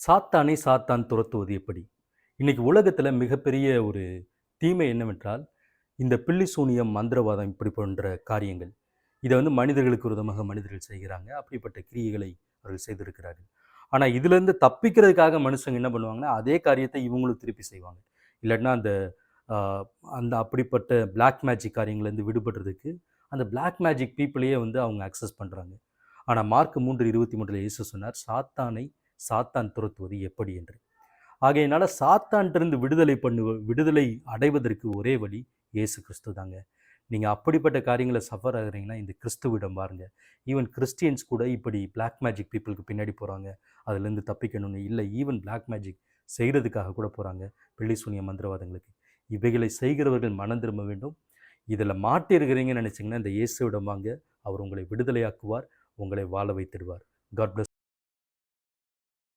சாத்தானை சாத்தான் துரத்துவது எப்படி? இன்றைக்கி உலகத்தில் மிகப்பெரிய ஒரு தீமை என்னவென்றால் இந்த பில்லி சூனியம் மந்திரவாதம் இப்படி போன்ற காரியங்கள். இதை வந்து மனிதர்களுக்கு விரோதமாக மனிதர்கள் செய்கிறாங்க. அப்படிப்பட்ட கிரியைகளை அவர்கள் செய்திருக்கிறார்கள். ஆனால் இதுலேருந்து தப்பிக்கிறதுக்காக மனுஷங்க என்ன பண்ணுவாங்கன்னா அதே காரியத்தை இவங்களும் திருப்பி செய்வாங்க. இல்லாட்டினா அந்த அந்த அப்படிப்பட்ட பிளாக் மேஜிக் காரியங்கள்லேருந்து விடுபடுறதுக்கு அந்த பிளாக் மேஜிக் பீப்புளையே வந்து அவங்க அக்சஸ் பண்ணுறாங்க ஆனால் மார்க் மூன்று இருபத்தி மூன்றில் இயேசு சொன்னார் சாத்தானை சாத்தான் துரத்துவது எப்படி என்று. ஆகையினால சாத்தான்ட்டிருந்து விடுதலை பண்ணுவ விடுதலை அடைவதற்கு ஒரே வழி இயேசு கிறிஸ்து தாங்க. நீங்கள் அப்படிப்பட்ட காரியங்களை சஃபர் ஆகுறீங்கன்னா இந்த கிறிஸ்துவிடம் பாருங்க. ஈவன் கிறிஸ்டியன்ஸ் கூட இப்படி பிளாக் மேஜிக் பீப்புளுக்கு பின்னாடி போகிறாங்க அதுலேருந்து தப்பிக்கணும்னு இல்லை. ஈவன் பிளாக் மேஜிக் செய்கிறதுக்காக கூட போகிறாங்க பிள்ளை சூனிய மந்திரவாதங்களுக்கு. இவைகளை செய்கிறவர்கள் மனம் திரும்ப வேண்டும். இதில் மாட்டி இருக்கிறீங்கன்னு நினச்சிங்கன்னா இந்த இயேசுவிடம் வாங்க. அவர் உங்களை விடுதலையாக்குவார். உங்களை வாழ வைத்திடுவார். God plus